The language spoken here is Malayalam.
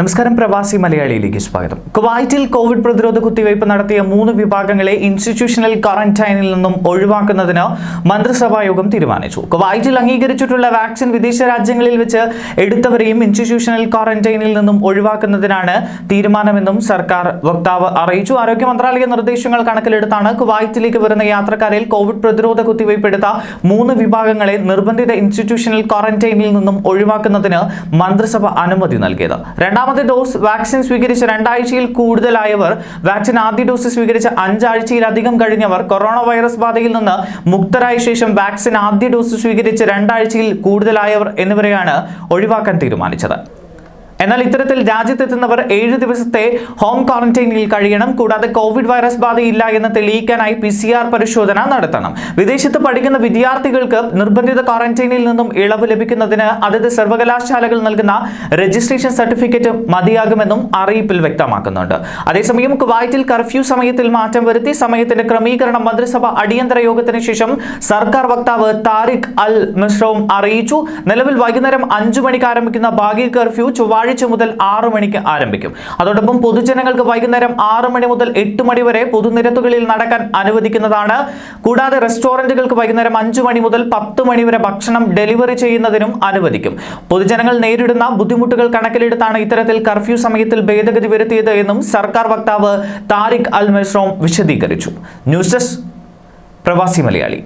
നമസ്കാരം പ്രവാസി മലയാളിയിലേക്ക് സ്വാഗതം. കുവൈറ്റിൽ കോവിഡ് പ്രതിരോധ കുത്തിവയ്പ് നടത്തിയ മൂന്ന് വിഭാഗങ്ങളെ ഇൻസ്റ്റിറ്റ്യൂഷണൽ ക്വാറന്റൈനിൽ നിന്നും ഒഴിവാക്കുന്നതിന് മന്ത്രിസഭാ യോഗം തീരുമാനിച്ചു. കുവൈറ്റിൽ അംഗീകരിച്ചിട്ടുള്ള വാക്സിൻ വിദേശ രാജ്യങ്ങളിൽ വെച്ച് എടുത്തവരെയും ഇൻസ്റ്റിറ്റ്യൂഷണൽ ക്വാറന്റൈനിൽ നിന്നും ഒഴിവാക്കുന്നതിനാണ് തീരുമാനമെന്നും സർക്കാർ വക്താവ് അറിയിച്ചു. ആരോഗ്യ മന്ത്രാലയ നിർദ്ദേശങ്ങൾ കണക്കിലെടുത്താണ് കുവൈറ്റിലേക്ക് വരുന്ന യാത്രക്കാരിൽ കോവിഡ് പ്രതിരോധ കുത്തിവയ്പ് എടുത്ത മൂന്ന് വിഭാഗങ്ങളെ നിർബന്ധിത ഇൻസ്റ്റിറ്റ്യൂഷണൽ ക്വാറന്റൈനിൽ നിന്നും ഒഴിവാക്കുന്നതിന് മന്ത്രിസഭ അനുമതി നൽകിയത്. രണ്ടാമത്തെ ഡോസ് വാക്സിൻ സ്വീകരിച്ച രണ്ടാഴ്ചയിൽ കൂടുതലായവർ വാക്സിൻ ആദ്യ ഡോസ് സ്വീകരിച്ച അഞ്ചാഴ്ചയിലധികം കഴിഞ്ഞവർ കൊറോണ വൈറസ് ബാധയിൽ നിന്ന് മുക്തരായ ശേഷം വാക്സിൻ ആദ്യ ഡോസ് സ്വീകരിച്ച രണ്ടാഴ്ചയിൽ കൂടുതലായവർ എന്നിവരെയാണ് ഒഴിവാക്കാൻ തീരുമാനിച്ചത്. എന്നാൽ ഇത്തരത്തിൽ രാജ്യത്തെത്തുന്നവർ ഏഴ് ദിവസത്തെ ഹോം ക്വാറന്റൈനിൽ കഴിയണം. കൂടാതെ കോവിഡ് വൈറസ് ബാധയില്ല എന്ന് തെളിയിക്കാനായി പി സി ആർ പരിശോധന നടത്തണം. വിദേശത്ത് പഠിക്കുന്ന വിദ്യാർത്ഥികൾക്ക് നിർബന്ധിത ക്വാറന്റൈനിൽ നിന്നും ഇളവ് ലഭിക്കുന്നതിന് അതത് സർവകലാശാലകൾ നൽകുന്ന രജിസ്ട്രേഷൻ സർട്ടിഫിക്കറ്റ് മതിയാകുമെന്നും അറിയിപ്പിൽ വ്യക്തമാക്കുന്നുണ്ട്. അതേസമയം കുവൈറ്റിൽ കർഫ്യൂ സമയത്തിൽ മാറ്റം വരുത്തി സമയത്തിന്റെ ക്രമീകരണം മന്ത്രിസഭ അടിയന്തര യോഗത്തിന് ശേഷം സർക്കാർ വക്താവ് താരിഖ് അൽ മിശ്രവും അറിയിച്ചു. നിലവിൽ വൈകുന്നേരം അഞ്ചു മണിക്ക് ആരംഭിക്കുന്ന ഭാഗ്യ കർഫ്യൂ ചൊവ്വാഴ്ച മുതൽ ആറു മണിക്ക് ആരംഭിക്കും. അതോടൊപ്പം പൊതുജനങ്ങൾക്ക് വൈകുന്നേരം ആറു മണി മുതൽ എട്ട് മണി വരെ പൊതുനിരത്തുകളിൽ നടക്കാൻ അനുവദിക്കുന്നതാണ്. കൂടാതെ റെസ്റ്റോറന്റുകൾക്ക് വൈകുന്നേരം അഞ്ചു മണി മുതൽ പത്ത് മണി വരെ ഭക്ഷണം ഡെലിവറി ചെയ്യുന്നതിനും അനുവദിക്കും. പൊതുജനങ്ങൾ നേരിടുന്ന ബുദ്ധിമുട്ടുകൾ കണക്കിലെടുത്താണ് ഇത്തരത്തിൽ കർഫ്യൂ സമയത്തിൽ ഭേദഗതി വരുത്തിയത് എന്നും സർക്കാർ വക്താവ് താരിഖ് അൽ മെസ്രോം വിശദീകരിച്ചു. ന്യൂസ് ഡെസ്ക് പ്രവാസി മലയാളി.